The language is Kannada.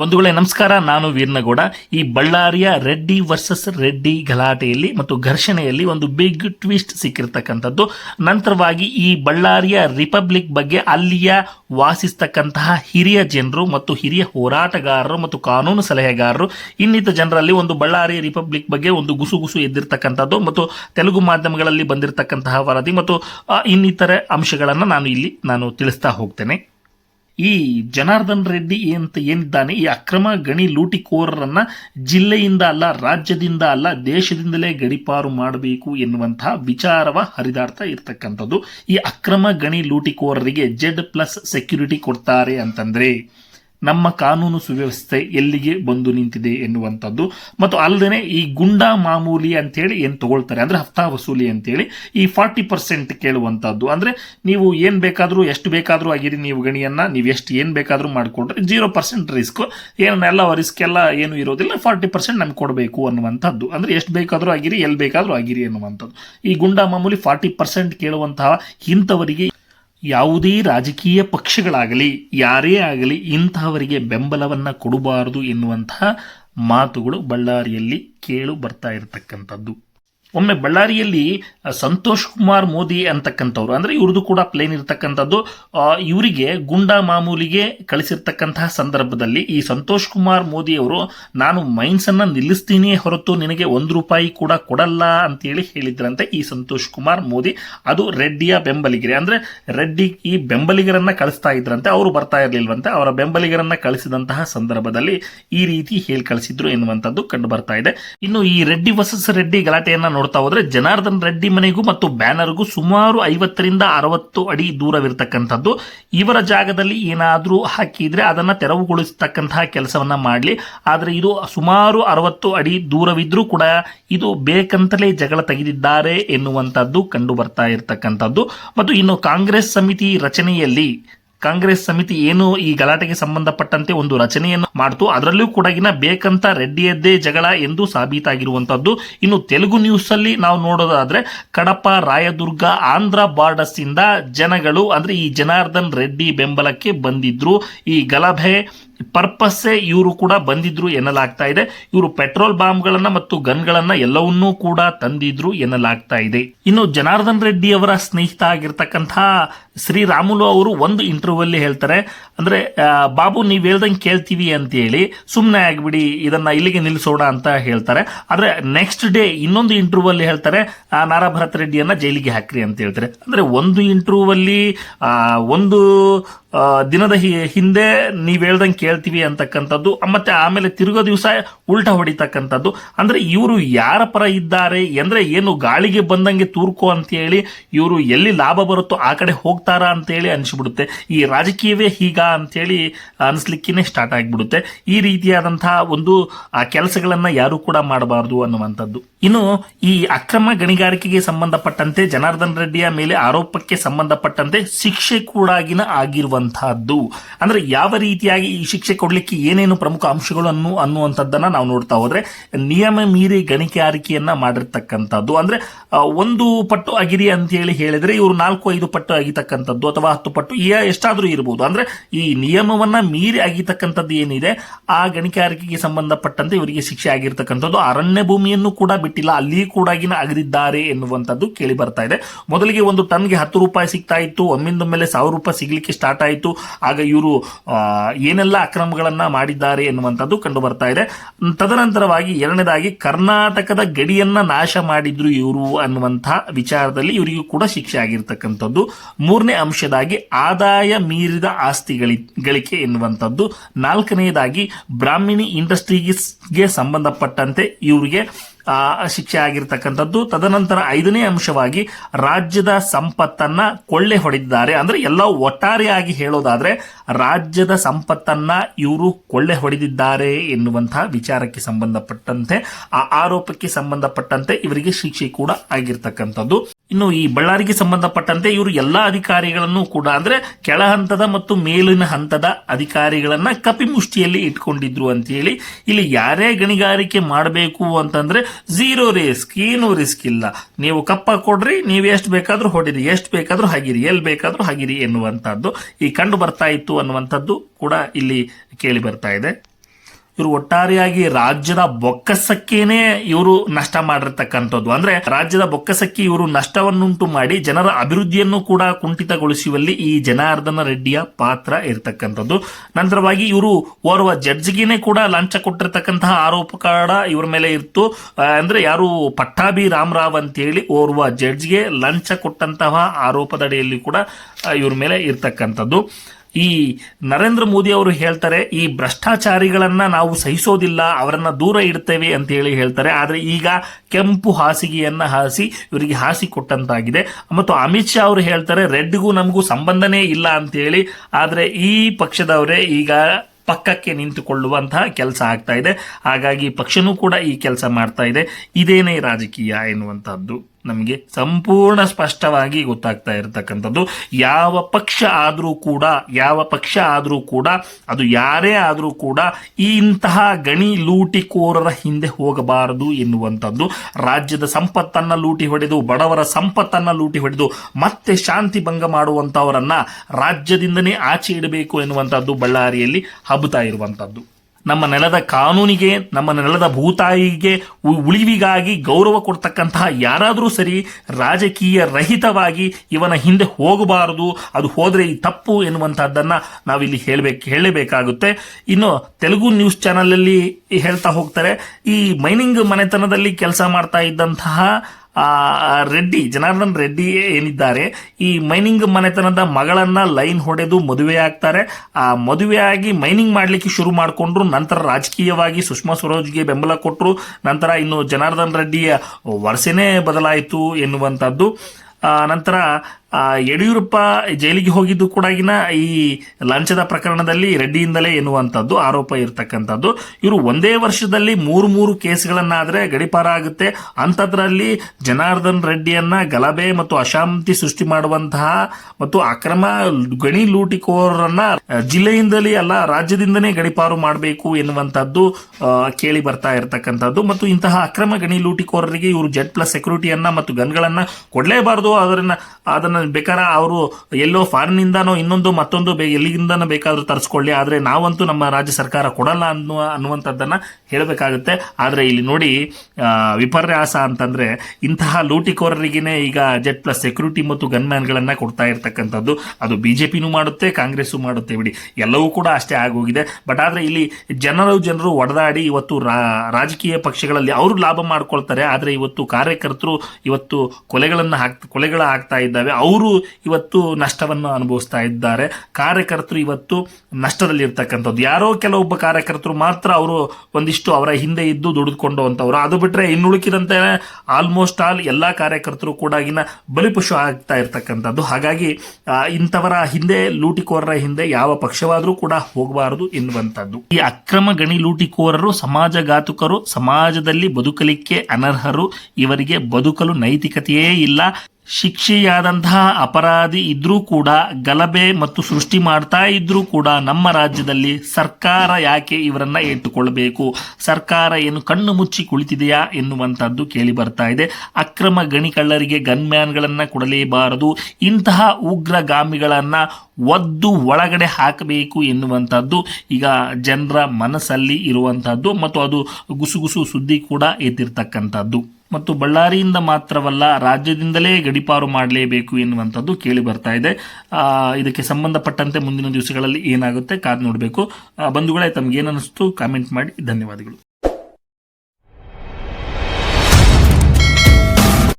ಬಂಧುಗಳೇ, ನಮಸ್ಕಾರ. ನಾನು ವೀರ್ನಗೌಡ. ಈ ಬಳ್ಳಾರಿಯ ರೆಡ್ಡಿ ವರ್ಸಸ್ ರೆಡ್ಡಿ ಗಲಾಟೆಯಲ್ಲಿ ಮತ್ತು ಘರ್ಷಣೆಯಲ್ಲಿ ಒಂದು ಬಿಗ್ ಟ್ವಿಸ್ಟ್ ಸಿಕ್ಕಿರ್ತಕ್ಕಂಥದ್ದು. ನಂತರವಾಗಿ ಈ ಬಳ್ಳಾರಿಯ ರಿಪಬ್ಲಿಕ್ ಬಗ್ಗೆ ಅಲ್ಲಿಯ ವಾಸಿಸ್ತಕ್ಕಂತಹ ಹಿರಿಯ ಜನರು ಮತ್ತು ಹಿರಿಯ ಹೋರಾಟಗಾರರು ಮತ್ತು ಕಾನೂನು ಸಲಹೆಗಾರರು, ಇನ್ನಿತ ಜನರಲ್ಲಿ ಒಂದು ಬಳ್ಳಾರಿ ರಿಪಬ್ಲಿಕ್ ಬಗ್ಗೆ ಒಂದು ಗುಸುಗುಸು ಎದ್ದಿರ್ತಕ್ಕಂಥದ್ದು ಮತ್ತು ತೆಲುಗು ಮಾಧ್ಯಮಗಳಲ್ಲಿ ಬಂದಿರತಕ್ಕಂತಹ ವರದಿ ಮತ್ತು ಇನ್ನಿತರೆ ಅಂಶಗಳನ್ನು ನಾನು ಇಲ್ಲಿ ನಾನು ತಿಳಿಸ್ತಾ ಹೋಗ್ತೇನೆ. ಈ ಜನಾರ್ದನ್ ರೆಡ್ಡಿ ಅಂತ ಏನಿದ್ದಾನೆ? ಈ ಅಕ್ರಮ ಗಣಿ ಲೂಟಿಕೋರರನ್ನ ಜಿಲ್ಲೆಯಿಂದ ಅಲ್ಲ, ರಾಜ್ಯದಿಂದ ಅಲ್ಲ, ದೇಶದಿಂದಲೇ ಗಡಿಪಾರು ಮಾಡಬೇಕು ಎನ್ನುವಂತಹ ವಿಚಾರವ ಹರಿದಾಡ್ತಾ ಇರತಕ್ಕಂಥದ್ದು. ಈ ಅಕ್ರಮ ಗಣಿ ಲೂಟಿಕೋರರಿಗೆ ಜೆಡ್ ಪ್ಲಸ್ ಸೆಕ್ಯೂರಿಟಿ ಕೊಡ್ತಾರೆ ಅಂತಂದ್ರೆ ನಮ್ಮ ಕಾನೂನು ಸುವ್ಯವಸ್ಥೆ ಎಲ್ಲಿಗೆ ಬಂದು ನಿಂತಿದೆ ಎನ್ನುವಂಥದ್ದು. ಮತ್ತು ಅಲ್ಲದೆ ಈ ಗುಂಡಾ ಮಾಮೂಲಿ ಅಂತೇಳಿ ಏನು ತಗೊಳ್ತಾರೆ? ಅಂದ್ರೆ ಹಫ್ತಾ ವಸೂಲಿ ಅಂತೇಳಿ ಈ ಫಾರ್ಟಿ ಪರ್ಸೆಂಟ್ ಕೇಳುವಂಥದ್ದು. ಅಂದ್ರೆ ನೀವು ಏನು ಬೇಕಾದರೂ, ಎಷ್ಟು ಬೇಕಾದರೂ ಆಗಿರಿ ನೀವು ಗಣಿಯನ್ನ, ನೀವು ಎಷ್ಟು ಏನು ಬೇಕಾದರೂ ಮಾಡಿಕೊಂಡ್ರೆ ಜೀರೋ ಪರ್ಸೆಂಟ್ ರಿಸ್ಕ್. ಏನೆಲ್ಲ ರಿಸ್ಕ್ ಎಲ್ಲ ಏನು ಇರೋದಿಲ್ಲ, ಫಾರ್ಟಿ ಪರ್ಸೆಂಟ್ ನಮ್ಗೆ ಕೊಡಬೇಕು ಅನ್ನುವಂಥದ್ದು. ಅಂದ್ರೆ ಎಷ್ಟು ಬೇಕಾದರೂ ಆಗಿರಿ, ಎಲ್ಲಿ ಬೇಕಾದರೂ ಆಗಿರಿ ಅನ್ನುವಂಥದ್ದು. ಈ ಗುಂಡಾ ಮಾಮೂಲಿ ಫಾರ್ಟಿ ಪರ್ಸೆಂಟ್ ಕೇಳುವಂತಹ ಇಂಥವರಿಗೆ ಯಾವುದೇ ರಾಜಕೀಯ ಪಕ್ಷಗಳಾಗಲಿ ಯಾರೇ ಆಗಲಿ ಇಂತಹವರಿಗೆ ಬೆಂಬಲವನ್ನು ಕೊಡಬಾರದು ಎನ್ನುವಂತಹ ಮಾತುಗಳು ಬಳ್ಳಾರಿಯಲ್ಲಿ ಕೇಳು ಬರ್ತಾ ಇರತಕ್ಕಂಥದ್ದು. ಒಮ್ಮೆ ಬಳ್ಳಾರಿಯಲ್ಲಿ ಸಂತೋಷ್ ಕುಮಾರ್ ಮೋದಿ ಅಂತಕ್ಕಂಥವ್ರು, ಅಂದ್ರೆ ಇವ್ರದ್ದು ಕೂಡ ಪ್ಲೇನ್ ಇರತಕ್ಕಂಥದ್ದು ಇವರಿಗೆ ಗುಂಡಾ ಮಾಮೂಲಿಗೆ ಕಳಿಸಿರ್ತಕ್ಕಂತಹ ಸಂದರ್ಭದಲ್ಲಿ ಈ ಸಂತೋಷ್ ಕುಮಾರ್ ಮೋದಿ ಅವರು, ನಾನು ಮೈನ್ಸ್ ಅನ್ನ ನಿಲ್ಲಿಸ್ತೀನಿ ಹೊರತು ನಿನಗೆ ಒಂದು ರೂಪಾಯಿ ಕೂಡ ಕೊಡಲ್ಲ ಅಂತೇಳಿ ಹೇಳಿದ್ರಂತೆ ಈ ಸಂತೋಷ್ ಕುಮಾರ್ ಮೋದಿ. ಅದು ರೆಡ್ಡಿಯ ಬೆಂಬಲಿಗರೆ. ಅಂದ್ರೆ ರೆಡ್ಡಿ ಈ ಬೆಂಬಲಿಗರನ್ನ ಕಳಿಸ್ತಾ ಇದ್ರಂತೆ, ಅವರು ಬರ್ತಾ ಇರಲಿಲ್ವಂತೆ, ಅವರ ಬೆಂಬಲಿಗರನ್ನ ಕಳಿಸಿದಂತಹ ಸಂದರ್ಭದಲ್ಲಿ ಈ ರೀತಿ ಹೇಳಿ ಕಳಿಸಿದ್ರು ಎನ್ನುವಂಥದ್ದು ಕಂಡು ಬರ್ತಾ ಇದೆ. ಇನ್ನು ಈ ರೆಡ್ಡಿ ವರ್ಸಸ್ ರೆಡ್ಡಿ ಗಲಾಟೆಯನ್ನ ನೋಡ್ತಾ ಹೋದ್ರೆ ಜನಾರ್ದನ್ ರೆಡ್ಡಿ ಮನೆಗೂ ಮತ್ತು ಬ್ಯಾನರ್ಗೂ ಸುಮಾರು ಐವತ್ತರಿಂದ ಅರವತ್ತು ಅಡಿ ದೂರವಿರತಕ್ಕಂಥದ್ದು. ಇವರ ಜಾಗದಲ್ಲಿ ಏನಾದರೂ ಹಾಕಿದ್ರೆ ಅದನ್ನ ತೆರವುಗೊಳಿಸ್ತಕ್ಕಂತಹ ಕೆಲಸವನ್ನ ಮಾಡಲಿ. ಆದರೆ ಇದು ಸುಮಾರು ಅರವತ್ತು ಅಡಿ ದೂರವಿದ್ರೂ ಕೂಡ ಇದು ಬೇಕಂತಲೇ ಜಗಳ ತೆಗೆದಿದ್ದಾರೆ ಎನ್ನುವಂಥದ್ದು ಕಂಡು ಬರ್ತಾ ಇರತಕ್ಕಂಥದ್ದು. ಮತ್ತು ಇನ್ನು ಕಾಂಗ್ರೆಸ್ ಸಮಿತಿ ರಚನೆಯಲ್ಲಿ ಕಾಂಗ್ರೆಸ್ ಸಮಿತಿ ಏನು ಈ ಗಲಾಟೆಗೆ ಸಂಬಂಧಪಟ್ಟಂತೆ ಒಂದು ರಚನೆಯನ್ನು ಮಾಡ್ತು, ಅದರಲ್ಲೂ ಕೂಡ ಬೇಕಂತ ರೆಡ್ಡಿಯದ್ದೇ ಜಗಳ ಎಂದು ಸಾಬೀತಾಗಿರುವಂತದ್ದು ಇನ್ನು ತೆಲುಗು ನ್ಯೂಸ್ ಅಲ್ಲಿ ನಾವು ನೋಡೋದಾದ್ರೆ ಕಡಪ ರಾಯದುರ್ಗ, ಆಂಧ್ರ ಬಾರ್ಡರ್ಸ್ ಇಂದ ಜನಗಳು, ಅಂದ್ರೆ ಈ ಜನಾರ್ದನ್ ರೆಡ್ಡಿ ಬೆಂಬಲಕ್ಕೆ ಬಂದಿದ್ರು. ಈ ಗಲಭೆ ಪರ್ಪಸ್ಸೇ ಇವರು ಕೂಡ ಬಂದಿದ್ರು ಎನ್ನಲಾಗ್ತಾ ಇದೆ. ಇವರು ಪೆಟ್ರೋಲ್ ಬಾಂಬ್ಗಳನ್ನ ಮತ್ತು ಗನ್ಗಳನ್ನ ಎಲ್ಲವನ್ನೂ ಕೂಡ ತಂದಿದ್ರು ಎನ್ನಲಾಗ್ತಾ ಇದೆ. ಇನ್ನು ಜನಾರ್ದನ್ ರೆಡ್ಡಿ ಅವರ ಸ್ನೇಹಿತ ಆಗಿರ್ತಕ್ಕಂತಹ ಶ್ರೀರಾಮುಲು ಅವರು ಒಂದು ಇಂಟರ್ವ್ಯೂ ಅಲ್ಲಿ ಹೇಳ್ತಾರೆ, ಅಂದ್ರೆ ಬಾಬು, ನೀವು ಹೇಳ್ದಂಗೆ ಕೇಳ್ತೀವಿ ಅಂತ ಹೇಳಿ ಸುಮ್ಮನೆ ಆಗ್ಬಿಡಿ, ಇದನ್ನ ಇಲ್ಲಿಗೆ ನಿಲ್ಲಿಸೋಣ ಅಂತ ಹೇಳ್ತಾರೆ. ಆದ್ರೆ ನೆಕ್ಸ್ಟ್ ಡೇ ಇನ್ನೊಂದು ಇಂಟರ್ವ್ಯೂ ಅಲ್ಲಿ ಹೇಳ್ತಾರೆ ನಾರಾ ಭರತ್ ರೆಡ್ಡಿಯನ್ನ ಜೈಲಿಗೆ ಹಾಕ್ರಿ ಅಂತ ಹೇಳ್ತಾರೆ. ಅಂದ್ರೆ, ಒಂದು ಇಂಟರ್ವ್ಯೂ ಅಲ್ಲಿ ಒಂದು ದಿನದ ಹಿಂದೆ ನೀವು ಹೇಳ್ದಂಗೆ ಕೇಳ್ತೀವಿ ಅಂತಕ್ಕಂಥದ್ದು. ಮತ್ತೆ ಆಮೇಲೆ ತಿರುಗೋ ದಿವಸ ಉಲ್ಟಾ ಹೊಡಿತಕ್ಕಂಥದ್ದು. ಅಂದ್ರೆ ಇವರು ಯಾರ ಪರ ಇದ್ದಾರೆ, ಅಂದ್ರೆ ಏನು ಗಾಳಿಗೆ ಬಂದಂಗೆ ತೂರ್ಕೊ ಅಂತ ಹೇಳಿ ಇವರು ಎಲ್ಲಿ ಲಾಭ ಬರುತ್ತೋ ಆ ಕಡೆ ಹೋಗ್ತಾರಾ ಅಂತ ಹೇಳಿ ಅನಿಸ್ಬಿಡುತ್ತೆ. ಈ ರಾಜಕೀಯವೇ ಹೀಗ ಅಂತೇಳಿ ಅನಿಸ್ಲಿಕ್ಕೇ ಸ್ಟಾರ್ಟ್ ಆಗಿಬಿಡುತ್ತೆ. ಈ ರೀತಿಯಾದಂತಹ ಒಂದು ಕೆಲಸಗಳನ್ನ ಯಾರು ಕೂಡ ಮಾಡಬಾರದು ಅನ್ನುವಂಥದ್ದು. ಇನ್ನು ಈ ಅಕ್ರಮ ಗಣಿಗಾರಿಕೆಗೆ ಸಂಬಂಧಪಟ್ಟಂತೆ ಜನಾರ್ದನ್ ರೆಡ್ಡಿಯ ಮೇಲೆ ಆರೋಪಕ್ಕೆ ಸಂಬಂಧಪಟ್ಟಂತೆ ಶಿಕ್ಷೆ ಕೂಡ ಆಗಿರುವಂತಹದ್ದು ಅಂದ್ರೆ ಯಾವ ರೀತಿಯಾಗಿ ಈ ಶಿಕ್ಷೆ ಕೊಡಲಿಕ್ಕೆ ಏನೇನು ಪ್ರಮುಖ ಅಂಶಗಳನ್ನು ಅನ್ನುವಂಥದ್ದನ್ನು ನಾವು ನೋಡ್ತಾ ಹೋದ್ರೆ ನಿಯಮ ಮೀರಿ ಗಣಿಗಾರಿಕೆಯನ್ನ ಮಾಡಿರ್ತಕ್ಕಂಥದ್ದು. ಅಂದ್ರೆ ಒಂದು ಪಟ್ಟು ಅಗಿರಿ ಅಂತ ಹೇಳಿ ಹೇಳಿದ್ರೆ ಇವರು ನಾಲ್ಕು, ಐದು ಪಟ್ಟು ಅಗಿತಕ್ಕಂಥದ್ದು ಅಥವಾ ಹತ್ತು ಪಟ್ಟು ಎಷ್ಟಾದರೂ ಇರಬಹುದು ಅಂದ್ರೆ, ಈ ನಿಯಮವನ್ನ ಮೀರಿ ಅಗಿತಕ್ಕಂಥದ್ದು ಏನಿದೆ, ಆ ಗಣಿಗಾರಿಕೆಗೆ ಸಂಬಂಧಪಟ್ಟಂತೆ ಇವರಿಗೆ ಶಿಕ್ಷೆ ಆಗಿರ್ತಕ್ಕಂಥದ್ದು. ಅರಣ್ಯ ಭೂಮಿಯನ್ನು ಕೂಡ ಬಿಟ್ಟಿಲ್ಲ, ಅಲ್ಲಿ ಕೂಡ ಅಗದಿದ್ದಾರೆ ಎನ್ನುವಂಥದ್ದು ಕೇಳಿ ಬರ್ತಾ ಇದೆ. ಮೊದಲಿಗೆ ಒಂದು ಟನ್ಗೆ ಹತ್ತು ರೂಪಾಯಿ ಸಿಗ್ತಾ ಇತ್ತು ಒಮ್ಮಿಂದ ಮೇಲೆ ಸಾವಿರ ರೂಪಾಯಿ ಸಿಗ್ಲಿಕ್ಕೆ ಸ್ಟಾರ್ಟ್ ಆಯಿತು. ಆಗ ಇವರು ಏನೆಲ್ಲ ಅಕ್ರಮಗಳನ್ನ ಮಾಡಿದ್ದಾರೆ ಎನ್ನುವಂಥದ್ದು ಕಂಡು ಬರ್ತಾ ಇದೆ. ತದನಂತರವಾಗಿ ಎರಡನೇದಾಗಿ ಕರ್ನಾಟಕದ ಗಡಿಯನ್ನ ನಾಶ ಮಾಡಿದ್ರು ಇವರು ಅನ್ನುವಂತಹ ವಿಚಾರದಲ್ಲಿ ಇವರಿಗೂ ಕೂಡ ಶಿಕ್ಷೆ ಆಗಿರ್ತಕ್ಕಂಥದ್ದು. ಮೂರನೇ ಅಂಶದಾಗಿ ಆದಾಯ ಮೀರಿದ ಆಸ್ತಿಗಳಿ ಗಳಿಕೆ ಎನ್ನುವಂಥದ್ದು. ನಾಲ್ಕನೆಯದಾಗಿ ಬ್ರಾಹ್ಮಿಣಿ ಇಂಡಸ್ಟ್ರಿಗೆ ಸಂಬಂಧಪಟ್ಟಂತೆ ಇವರಿಗೆ ಶಿಕ್ಷೆ ಆಗಿರ್ತಕ್ಕಂಥದ್ದು. ತದನಂತರ ಐದನೇ ಅಂಶವಾಗಿ ರಾಜ್ಯದ ಸಂಪತ್ತನ್ನ ಕೊಳ್ಳೆ ಹೊಡೆದಿದ್ದಾರೆ. ಅಂದ್ರೆ ಎಲ್ಲ ಒಟ್ಟಾರೆಯಾಗಿ ಹೇಳೋದಾದ್ರೆ ರಾಜ್ಯದ ಸಂಪತ್ತನ್ನ ಇವರು ಕೊಳ್ಳೆ ಹೊಡೆದಿದ್ದಾರೆ ಎನ್ನುವಂತಹ ವಿಚಾರಕ್ಕೆ ಸಂಬಂಧಪಟ್ಟಂತೆ, ಆ ಆರೋಪಕ್ಕೆ ಸಂಬಂಧಪಟ್ಟಂತೆ ಇವರಿಗೆ ಶಿಕ್ಷೆ ಕೂಡ ಆಗಿರ್ತಕ್ಕಂಥದ್ದು. ಇನ್ನು ಈ ಬಳ್ಳಾರಿಗೆ ಸಂಬಂಧಪಟ್ಟಂತೆ ಇವರು ಎಲ್ಲಾ ಅಧಿಕಾರಿಗಳನ್ನು ಕೂಡ ಅಂದ್ರೆ ಕೆಳ ಹಂತದ ಮತ್ತು ಮೇಲಿನ ಹಂತದ ಅಧಿಕಾರಿಗಳನ್ನ ಕಪಿಮುಷ್ಟಿಯಲ್ಲಿ ಇಟ್ಕೊಂಡಿದ್ರು ಅಂತ ಹೇಳಿ ಇಲ್ಲಿ ಯಾರೇ ಗಣಿಗಾರಿಕೆ ಮಾಡಬೇಕು ಅಂತಂದ್ರೆ ಝೀರೋ ರಿಸ್ಕ್ ಏನು ರಿಸ್ಕ್ ಇಲ್ಲ. ನೀವು ಕಪ್ಪ ಕೊಡ್ರಿ, ನೀವು ಎಷ್ಟು ಬೇಕಾದ್ರೂ ಹೊಡಿರಿ, ಎಷ್ಟು ಬೇಕಾದ್ರೂ ಹಾಗಿರಿ ಎಲ್ಲಿ ಬೇಕಾದ್ರೂ ಹಾಗಿರಿ ಎನ್ನುವಂತಹದ್ದು ಈ ಕಂಡು ಬರ್ತಾ ಇತ್ತು ಅನ್ನುವಂಥದ್ದು ಕೂಡ ಇಲ್ಲಿ ಕೇಳಿ ಬರ್ತಾ ಇದೆ. ಇವರು ಒಟ್ಟಾರೆಯಾಗಿ ರಾಜ್ಯದ ಬೊಕ್ಕಸಕ್ಕೇನೆ ಇವರು ನಷ್ಟ ಮಾಡಿರ್ತಕ್ಕಂಥದ್ದು. ಅಂದ್ರೆ ರಾಜ್ಯದ ಬೊಕ್ಕಸಕ್ಕೆ ಇವರು ನಷ್ಟವನ್ನುಂಟು ಮಾಡಿ ಜನರ ಅಭಿವೃದ್ಧಿಯನ್ನು ಕೂಡ ಕುಂಠಿತಗೊಳಿಸುವಲ್ಲಿ ಈ ಜನಾರ್ದನ ರೆಡ್ಡಿಯ ಪಾತ್ರ ಇರತಕ್ಕಂಥದ್ದು. ನಂತರವಾಗಿ ಇವರು ಓರ್ವ ಜಡ್ಜ್ಗೆನೆ ಕೂಡ ಲಂಚ ಕೊಟ್ಟಿರ್ತಕ್ಕಂತಹ ಆರೋಪ ಕೂಡ ಇವರ ಮೇಲೆ ಇತ್ತು ಅಂದ್ರೆ ಯಾರು ಪಟ್ಟಾಭಿ ರಾಮರಾವ್ ಅಂತೇಳಿ ಓರ್ವ ಜಡ್ಜ್ಗೆ ಲಂಚ ಕೊಟ್ಟಂತಹ ಆರೋಪದಡಿಯಲ್ಲಿ ಕೂಡ ಇವ್ರ ಮೇಲೆ ಇರ್ತಕ್ಕಂಥದ್ದು. ಈ ನರೇಂದ್ರ ಮೋದಿ ಅವರು ಹೇಳ್ತಾರೆ, ಈ ಭ್ರಷ್ಟಾಚಾರಿಗಳನ್ನ ನಾವು ಸಹಿಸೋದಿಲ್ಲ, ಅವರನ್ನ ದೂರ ಇಡ್ತೇವೆ ಅಂತ ಹೇಳಿ ಹೇಳ್ತಾರೆ. ಆದರೆ ಈಗ ಕೆಂಪು ಹಾಸಿಗೆಯನ್ನ ಹಾಸಿ ಇವರಿಗೆ ಹಾಸಿ ಕೊಟ್ಟಂತಾಗಿದೆ. ಮತ್ತು ಅಮಿತ್ ಶಾ ಅವರು ಹೇಳ್ತಾರೆ, ರೆಡ್ಗೂ ನಮಗೂ ಸಂಬಂಧನೇ ಇಲ್ಲ ಅಂತ ಹೇಳಿ. ಆದರೆ ಈ ಪಕ್ಷದವರೇ ಈಗ ಪಕ್ಕಕ್ಕೆ ನಿಂತುಕೊಳ್ಳುವಂತಹ ಕೆಲಸ ಆಗ್ತಾ ಇದೆ. ಹಾಗಾಗಿ ಪಕ್ಷನೂ ಕೂಡ ಈ ಕೆಲಸ ಮಾಡ್ತಾ ಇದೆ. ಇದೇನೇ ರಾಜಕೀಯ ಎನ್ನುವಂತಹದ್ದು. ನಮಗೆ ಸಂಪೂರ್ಣ ಸ್ಪಷ್ಟವಾಗಿ ಗೊತ್ತಾಗ್ತಾ ಇರತಕ್ಕಂಥದ್ದು. ಯಾವ ಪಕ್ಷ ಆದರೂ ಕೂಡ, ಯಾವ ಪಕ್ಷ ಆದರೂ ಕೂಡ, ಅದು ಯಾರೇ ಆದರೂ ಕೂಡ ಈ ಇಂತಹ ಗಣಿ ಲೂಟಿಕೋರರ ಹಿಂದೆ ಹೋಗಬಾರದು ಎನ್ನುವಂಥದ್ದು. ರಾಜ್ಯದ ಸಂಪತ್ತನ್ನು ಲೂಟಿ ಹೊಡೆದು, ಬಡವರ ಸಂಪತ್ತನ್ನು ಲೂಟಿ ಹೊಡೆದು, ಮತ್ತೆ ಶಾಂತಿ ಭಂಗ ಮಾಡುವಂಥವರನ್ನು ರಾಜ್ಯದಿಂದನೇ ಆಚೆ ಇಡಬೇಕು ಎನ್ನುವಂಥದ್ದು ಬಳ್ಳಾರಿಯಲ್ಲಿ ಹಬ್ಬುತ್ತಾ ಇರುವಂಥದ್ದು. ನಮ್ಮ ನೆಲದ ಕಾನೂನಿಗೆ, ನಮ್ಮ ನೆಲದ ಭೂತಾಯಿಗೆ ಉಳಿವಿಗಾಗಿ ಗೌರವ ಕೊಡ್ತಕ್ಕಂತಹ ಯಾರಾದರೂ ಸರಿ ರಾಜಕೀಯ ರಹಿತವಾಗಿ ಇವನ ಹಿಂದೆ ಹೋಗಬಾರದು, ಅದು ಹೋದರೆ ಈ ತಪ್ಪು ಎನ್ನುವಂಥದ್ದನ್ನು ನಾವಿಲ್ಲಿ ಹೇಳಬೇಕು, ಹೇಳಲೇಬೇಕಾಗುತ್ತೆ. ಇನ್ನು ತೆಲುಗು ನ್ಯೂಸ್ ಚಾನಲಲ್ಲಿ ಹೇಳ್ತಾ ಹೋಗ್ತಾರೆ, ಈ ಮೈನಿಂಗ್ ಮನೆತನದಲ್ಲಿ ಕೆಲಸ ಮಾಡ್ತಾ ಇದ್ದಂತಹ ರೆಡ್ಡಿ ಜನಾರ್ದನ್ ರೆಡ್ಡಿ ಏನಿದ್ದಾರೆ ಈ ಮೈನಿಂಗ್ ಮನೆತನದ ಮಗಳನ್ನ ಲೈನ್ ಹೊಡೆದು ಮದುವೆ ಆಗ್ತಾರೆ. ಆ ಮದುವೆಯಾಗಿ ಮೈನಿಂಗ್ ಮಾಡಲಿಕ್ಕೆ ಶುರು ಮಾಡಿಕೊಂಡ್ರು ನಂತರ ರಾಜಕೀಯವಾಗಿ ಸುಷ್ಮಾ ಸ್ವರಾಜ್ಗೆ ಬೆಂಬಲ ಕೊಟ್ಟರು ನಂತರ ಇನ್ನು ಜನಾರ್ದನ್ ರೆಡ್ಡಿಯ ವರ್ಸೆನೇ ಬದಲಾಯಿತು ಎನ್ನುವಂಥದ್ದು. ನಂತರ ಆ, ಯಡಿಯೂರಪ್ಪ ಜೈಲಿಗೆ ಹೋಗಿದ್ದು ಕೂಡ ಈ ಲಂಚದ ಪ್ರಕರಣದಲ್ಲಿ ರೆಡ್ಡಿಯಿಂದಲೇ ಎನ್ನುವಂಥದ್ದು ಆರೋಪ ಇರತಕ್ಕಂಥದ್ದು. ಇವರು ಒಂದೇ ವರ್ಷದಲ್ಲಿ ಮೂರು ಮೂರು ಕೇಸ್ಗಳನ್ನಾದ್ರೆ ಗಡಿಪಾರ ಆಗುತ್ತೆ. ಅಂಥದ್ರಲ್ಲಿ ಜನಾರ್ದನ್ ರೆಡ್ಡಿಯನ್ನ ಗಲಭೆ ಮತ್ತು ಅಶಾಂತಿ ಸೃಷ್ಟಿ ಮಾಡುವಂತಹ ಮತ್ತು ಅಕ್ರಮ ಗಣಿ ಲೂಟಿಕೋರರನ್ನ ಆ, ಜಿಲ್ಲೆಯಿಂದಲೇ ಅಲ್ಲ ರಾಜ್ಯದಿಂದನೇ ಗಡಿಪಾರು ಮಾಡಬೇಕು ಎನ್ನುವಂಥದ್ದು ಆ, ಕೇಳಿ ಬರ್ತಾ ಇರತಕ್ಕಂಥದ್ದು. ಮತ್ತು ಇಂತಹ ಅಕ್ರಮ ಗಣಿ ಲೂಟಿಕೋರರಿಗೆ ಇವರು ಜೆಡ್ ಪ್ಲಸ್ ಸೆಕ್ಯೂರಿಟಿಯನ್ನ ಮತ್ತು ಗನ್ಗಳನ್ನ ಕೊಡಲೇಬಾರದು. ಅದನ್ನ ಅದನ್ನ ಬೇಕಾದ್ರೆ ಅವರು ಎಲ್ಲೋ ಫಾರಿನ್ ಇಂದಾನೋ ಇನ್ನೊಂದು ಮತ್ತೊಂದು ಬೇ- ಎಲ್ಲಿಂದನೋ ಬೇಕಾದ್ರೂ ತರಿಸ್ಕೊಳ್ಳಿ. ಆದ್ರೆ ನಾವಂತೂ ನಮ್ಮ ರಾಜ್ಯ ಸರ್ಕಾರ ಕೊಡಲ್ಲ ಅನ್ನುವ ಅನ್ನುವಂಥದ್ದನ್ನ ಹೇಳಬೇಕಾಗುತ್ತೆ. ಆದ್ರೆ ಇಲ್ಲಿ ನೋಡಿ ವಿಪರ್ಯಾಸ ಅಂತಂದ್ರೆ ಇಂತಹ ಲೂಟಿಕೋರರಿಗೇ ಈಗ ಜೆಟ್ ಪ್ಲಸ್ ಸೆಕ್ಯೂರಿಟಿ ಮತ್ತು ಗನ್ಮ್ಯಾನ್ಗಳನ್ನು ಕೊಡ್ತಾ ಇರ್ತಕ್ಕಂಥದ್ದು. ಅದು ಬಿಜೆಪಿನೂ ಮಾಡುತ್ತೆ, ಕಾಂಗ್ರೆಸ್ಸು ಮಾಡುತ್ತೆ. ಬಿಡಿ, ಎಲ್ಲವೂ ಕೂಡ ಅಷ್ಟೇ ಆಗೋಗಿದೆ. ಬಟ್ ಆದ್ರೆ ಇಲ್ಲಿ ಜನರು ಜನರು ಒಡೆದಾಡಿ ಇವತ್ತು ರಾಜಕೀಯ ಪಕ್ಷಗಳಲ್ಲಿ ಅವರು ಲಾಭ ಮಾಡ್ಕೊಳ್ತಾರೆ. ಆದ್ರೆ ಇವತ್ತು ಕಾರ್ಯಕರ್ತರು ಇವತ್ತು ಕೊಲೆಗಳನ್ನ ಹಾಕ್ ಕೊಲೆಗಳ ಆಗ್ತಾ ಇದ್ದಾವೆ. ಅವರು ಇವತ್ತು ನಷ್ಟವನ್ನು ಅನುಭವಿಸ್ತಾ ಇದ್ದಾರೆ. ಕಾರ್ಯಕರ್ತರು ಇವತ್ತು ನಷ್ಟದಲ್ಲಿ ಇರ್ತಕ್ಕಂಥದ್ದು ಯಾರೋ ಕೆಲವೊಬ್ಬ ಕಾರ್ಯಕರ್ತರು ಮಾತ್ರ ಅವರು ಒಂದಿಷ್ಟು ಅವರ ಹಿಂದೆ ಇದ್ದು ದುಡಿದುಕೊಂಡು ಅಂತವ್ರು ಅದು ಬಿಟ್ರೆ ಇನ್ನುಳುಕಿದಂತೆ ಆಲ್ಮೋಸ್ಟ್ ಆಲ್ ಎಲ್ಲಾ ಕಾರ್ಯಕರ್ತರು ಕೂಡ ಆಗಿನ ಬಲಿಪಶು ಆಗ್ತಾ ಇರ್ತಕ್ಕಂಥದ್ದು. ಹಾಗಾಗಿ ಇಂಥವರ ಹಿಂದೆ, ಲೂಟಿಕೋರರ ಹಿಂದೆ ಯಾವ ಪಕ್ಷವಾದರೂ ಕೂಡ ಹೋಗಬಾರದು ಎನ್ನುವಂಥದ್ದು. ಈ ಅಕ್ರಮ ಗಣಿ ಲೂಟಿಕೋರರು ಸಮಾಜಘಾತುಕರು ಸಮಾಜದಲ್ಲಿ ಬದುಕಲಿಕ್ಕೆ ಅನರ್ಹರು, ಇವರಿಗೆ ಬದುಕಲು ನೈತಿಕತೆಯೇ ಇಲ್ಲ. ಶಿಕ್ಷೆಯಾದಂತಹ ಅಪರಾಧಿ ಇದ್ರೂ ಕೂಡ, ಗಲಭೆ ಮತ್ತು ಸೃಷ್ಟಿ ಮಾಡ್ತಾ ಇದ್ರೂ ಕೂಡ ನಮ್ಮ ರಾಜ್ಯದಲ್ಲಿ ಸರ್ಕಾರ ಯಾಕೆ ಇವರನ್ನ ಇಟ್ಟುಕೊಳ್ಳಬೇಕು ಸರ್ಕಾರ ಏನು ಕಣ್ಣು ಮುಚ್ಚಿ ಕುಳಿತಿದೆಯಾ ಎನ್ನುವಂಥದ್ದು ಕೇಳಿ ಬರ್ತಾ ಇದೆ. ಅಕ್ರಮ ಗಣಿಕಳ್ಳರಿಗೆ ಗನ್ಮ್ಯಾನ್ಗಳನ್ನ ಕೊಡಲೇಬಾರದು. ಇಂತಹ ಉಗ್ರಗಾಮಿಗಳನ್ನು ಒದ್ದು ಒಳಗಡೆ ಹಾಕಬೇಕು ಎನ್ನುವಂಥದ್ದು ಈಗ ಜನರ ಮನಸ್ಸಲ್ಲಿ ಇರುವಂಥದ್ದು ಮತ್ತು ಅದು ಗುಸುಗುಸು ಸುದ್ದಿ ಕೂಡ ಎದ್ದಿರ್ತಕ್ಕಂಥದ್ದು. ಮತ್ತು ಬಳ್ಳಾರಿಯಿಂದ ಮಾತ್ರವಲ್ಲ ರಾಜ್ಯದಿಂದಲೇ ಗಡಿಪಾರು ಮಾಡಲೇಬೇಕು ಎನ್ನುವಂಥದ್ದು ಕೇಳಿ ಬರ್ತಾ ಇದೆ. ಇದಕ್ಕೆ ಸಂಬಂಧಪಟ್ಟಂತೆ ಮುಂದಿನ ದಿವಸಗಳಲ್ಲಿ ಏನಾಗುತ್ತೆ ಕಾದು ನೋಡಬೇಕು. ಬಂಧುಗಳೇ ತಮ್ಗೆ ಅನ್ನಿಸ್ತು ಕಾಮೆಂಟ್ ಮಾಡಿ. ಧನ್ಯವಾದಗಳು.